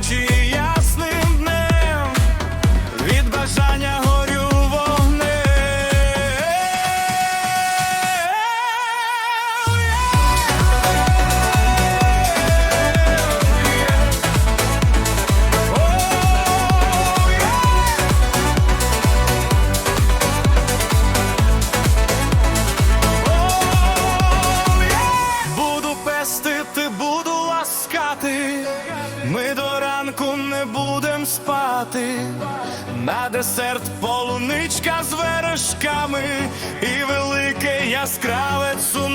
ночі ясним днем, від бажання горю вогнем Буду пестити, буду ласкати. Ми до будем спати. На десерт полуничка з верешками і велике яскраве цунамі.